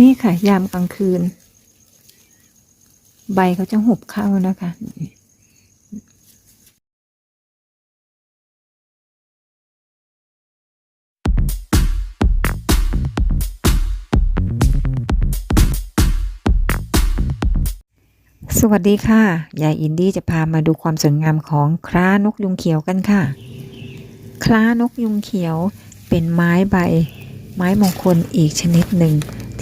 นี่ค่ะ ยามกลางคืน ใบเขาจะหุบเข้านะคะสวัสดีค่ะ ยายอินดี้จะพามาดูความสวยงามของคล้านกยุงเขียวกันค่ะ คล้านกยุงเขียวเป็นไม้ใบ ไม้มงคลอีกชนิดหนึ่ง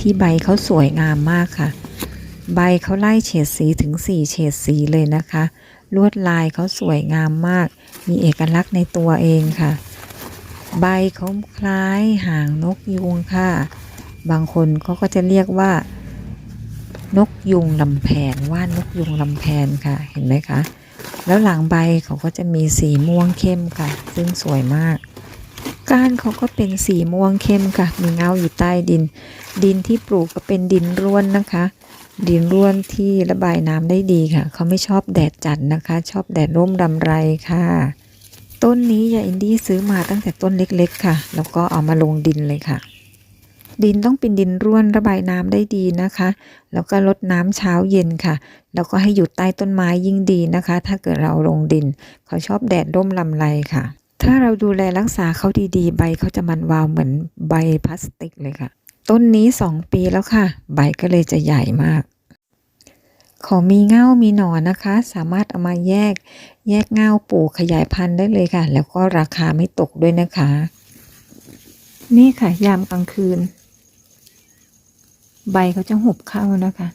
ที่ใบเขาสวยงามมากค่ะ ใบเขาไล่เฉดสีถึง 4 เฉดสีเลยนะคะ ลวดลายเขาสวยงามมาก มีเอกลักษณ์ในตัวเองค่ะ ใบเขาคล้ายหางนกยุงค่ะ บางคนเขาก็จะเรียกว่า นกยุงลำแพนว่านกยุงลำแพนค่ะ เห็นไหมคะ แล้วหลังใบเขาก็จะมีสีม่วงเข้มค่ะ ซึ่งสวยมาก ก้านเขาก็เป็นสีม่วงเข้มค่ะ มีเงาอยู่ใต้ดิน ดินที่ปลูกก็เป็นดินร่วนนะคะ ดินร่วนที่ระบายน้ำได้ดีค่ะ เขาไม่ชอบแดดจัดนะคะ ชอบแดดร่มรำไรค่ะ ต้นนี้ยาอินดี้ซื้อมาตั้งแต่ต้นเล็กๆ ค่ะ แล้วก็เอามาลงดินเลยค่ะ ดินต้องเป็นดินร่วนระบายน้ำได้ดีนะคะ แล้วก็ลดน้ำเช้าเย็นค่ะ แล้วก็ให้อยู่ใต้ต้นไม้ยิ่งดีนะคะ ถ้าเกิดเราลงดิน เขาชอบแดดร่มลำไรค่ะ ถ้าเราดูแลรักษาเขาดีๆ ใบเขาจะมันวาวเหมือนใบพลาสติกเลยค่ะ ต้นนี้2ปีแล้วค่ะ ใบก็เลยจะใหญ่มาก ขอมีเง่ามีหนอนนะคะ สามารถเอามาแยก แยกเง่าปลูกขยายพันธุ์ได้เลยค่ะ แล้วก็ราคาไม่ตกด้วยนะคะ นี่ค่ะ ยามกลางคืน ใบเขาจะหุบเข้านะคะ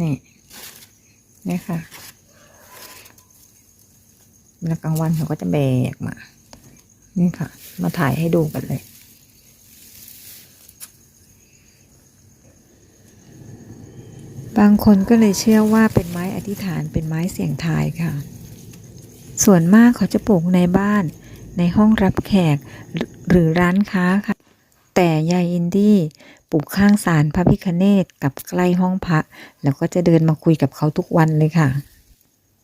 นี่นี่ค่ะ แล้วกลางวันเขาก็จะแบกมา นี่ค่ะ มาถ่ายให้ดูกันเลย บางคนก็เลยเชื่อว่าเป็นไม้อธิษฐานเป็นไม้เสี่ยงทายค่ะ ส่วนมากเขาจะปลูกในบ้าน ในห้องรับแขกหรือหรือร้านค้าค่ะ แต่ยายอินดี้ปลูกข้างศาลพระพิคเนตกับใกล้ห้องพระ แล้วก็จะเดินมาคุยกับเขาทุกวันเลยค่ะ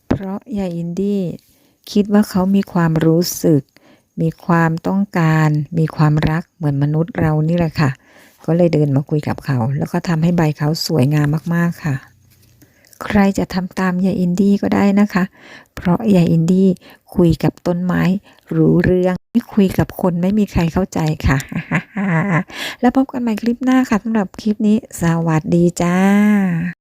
เพราะยายอินดี้ คิดว่าเขามีความรู้สึก มีความต้องการ มีความรักเหมือนมนุษย์เรานี่แหละค่ะ ก็เลยเดินมาคุยกับเขา แล้วก็ทำให้ใบเขาสวยงามมากๆค่ะ ใครจะทำตามยายอินดี้ก็ได้นะคะ เพราะยายอินดี้คุยกับต้นไม้รู้เรื่องไม่คุยกับคนไม่มีใครเข้าใจค่ะ แล้วพบกันใหม่คลิปหน้าค่ะสำหรับคลิปนี้ สวัสดีจ้า